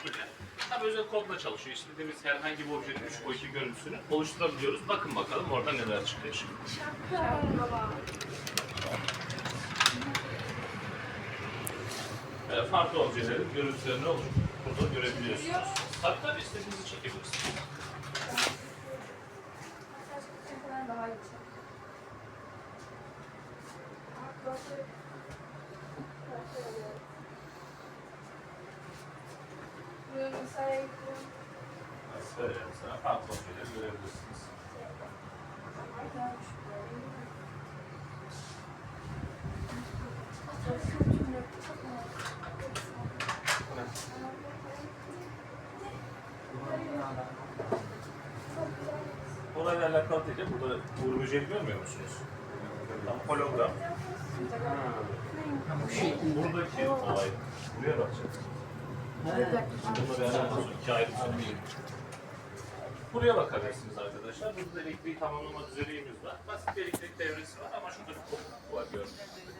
kaplıca. Tabii özel kodla çalışıyor. İstediğimiz herhangi bir objenin üç boyutlu görüntüsünü oluşturabiliyoruz. Bakın bakalım orada neler çıkıyor şimdi. Böyle farklı objelerin görüntülerini olur. Burada görebiliyorsunuz. Tabii tabii istediğinizi çekebilirsiniz. Daha iyi. Mesela Söyleyeyim sana farklı görebilirsiniz. Olayla alakalı değil. Burada Uğur Böceği görmüyor musunuz? Tam hologram. Buradaki olay. Buraya bakacağız. Buraya bakabilirsiniz arkadaşlar. Burada elektriği tamamlama düzenimiz var. Basit bir elektrik devresi var ama şurada bir kopukluk var gördüğünüz gibi.